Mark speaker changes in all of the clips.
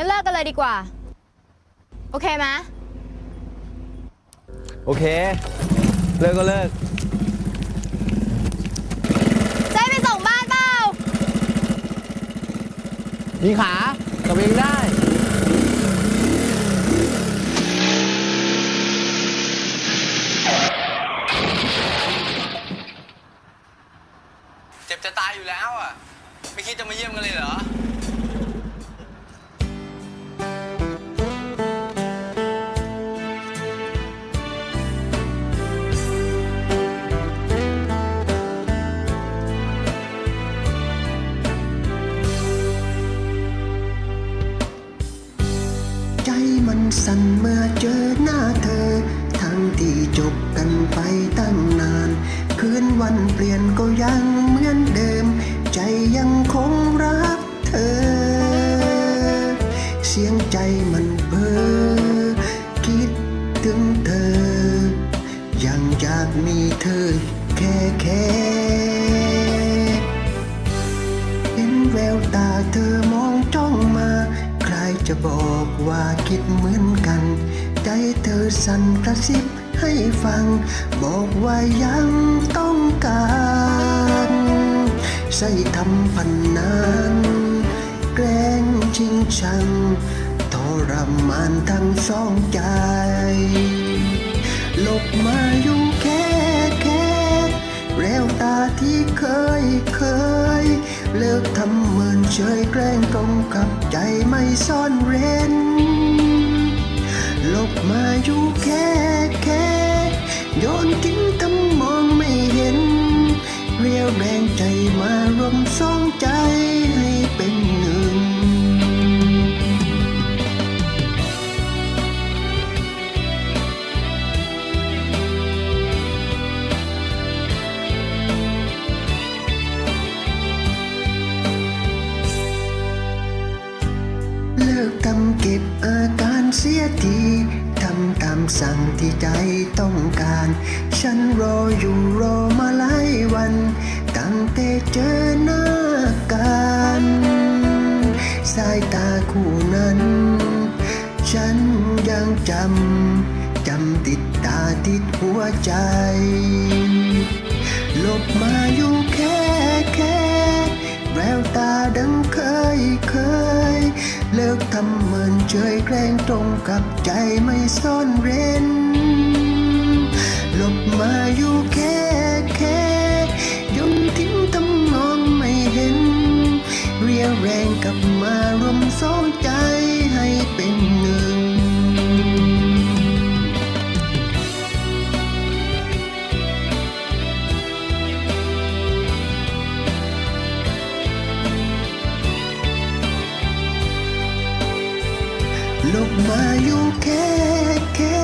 Speaker 1: งั้นเลิกกันเลยดีกว่า โอเคไหม
Speaker 2: โอเค เลิกก็เลิก
Speaker 1: จะให้ไปส่งบ้านเปล่า
Speaker 2: มีขากลับเองได้
Speaker 3: เจ็บจะตายอยู่แล้วอะ ไม่คิดจะมาเยี่ยมกันเลยเหรอ
Speaker 4: ไปตั้งนาน คืนวันเปลี่ยนก็ยังเหมือนเดิม ใจยังคงรักเธอ เสียงใจมันเพ้อคิดถึงเธอ ยังอยากมีเธอแค่แค่เห็นแววตาเธอมองจ้องมา ใครจะบอกว่าคิดเหมือนกัน ใจเธอสั่นกระซิบให้ฟัง บอกว่ายังต้องการใส่ทำพันนานแกล้งชิงชังทรมานทั้งสองใจหลบมาอยู่แค่แค่แววตาที่เคยเคย เลิกทำเหมือนเฉยแกล้งตรงกับใจไม่ซ่อนเร้น หลบมาอยู่แค่แค่โยนทิ้งทำมองไม่เห็น เรียวแรงใจมารวมสองใจให้เป็นหนึ่ง เลิกทำเก็บอาก เสียทีทำตามสั่งที่ใจต้องการ ฉันรออยู่รอมาหลายวัน ตั้งแต่เจอหน้ากันสายตาคู่นั้น ฉันยังจำ จำติดตาติดหัวใจหลบมาอยู่แค่แค่แววตาดังเคยเคย ทำเหมือนเฉยแกล้งตรงกับใจไม่ซ่อนเร้นหลบมาอยู่แค่แค่ยนทิ้งทำนองไม่เห็น เรียวแรงกลับมารวมสองใจ มาอยู่แค่แค่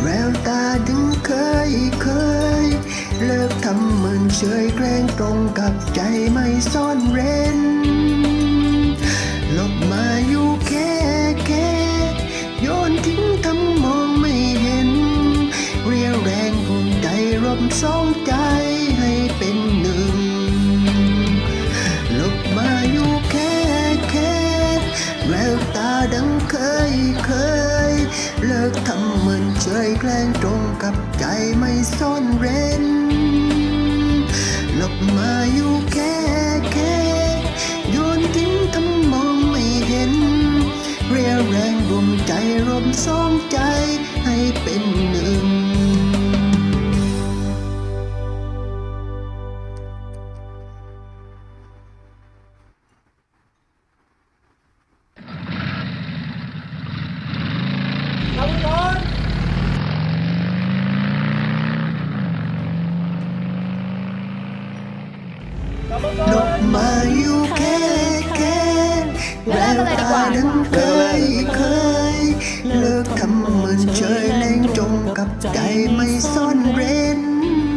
Speaker 4: แววตาดึงเคยเคย เลิกทำเหมือนเฉยแกล้งตรงกับใจไม่ซ่อนเร้นหลบมาอยู่แค่แค่โยนทิ้งทำมองไม่เห็น เรียวแรงภูมิใจรวมสองใจ เฉยแกล้งตรงกับใจไม่ซ่อนเร้นหลบมาอยู่แค่แค่โยนทิ้งทำมองไม่เห็น เรียแรงรวมใจรวมสองใจให้เป็นหนึ่ง ตาดังเคยเคย เลิกทำเหมือนเฉยแรงจงกับใจไม่ซ่อนเร้น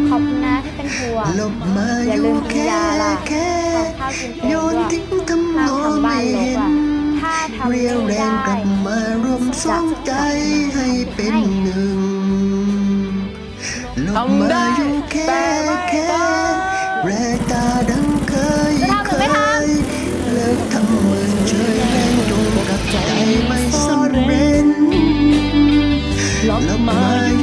Speaker 1: ขอบคุณนะที่เป็นห่วง
Speaker 4: หลบมา
Speaker 1: อย่า
Speaker 4: อ
Speaker 1: ลื
Speaker 4: ยู่
Speaker 1: มกิน
Speaker 4: แค่
Speaker 1: ยาล่ะ
Speaker 4: แค่
Speaker 1: ข้าวกินเอง
Speaker 4: โยน
Speaker 1: ด้วย
Speaker 4: ทิ้งทำน
Speaker 1: ข้าว
Speaker 4: อง
Speaker 1: ทำบ้า
Speaker 4: ไม่
Speaker 1: นล
Speaker 4: เห็
Speaker 1: ก
Speaker 4: น
Speaker 1: อะถ้าทำ
Speaker 4: เรี
Speaker 1: ไม่
Speaker 4: ยวแร
Speaker 1: ได้
Speaker 4: งกลับมารวมสองใจให้เป็นหนึ่งหลบมาอยู่แค่แค่ ลับมาอยู่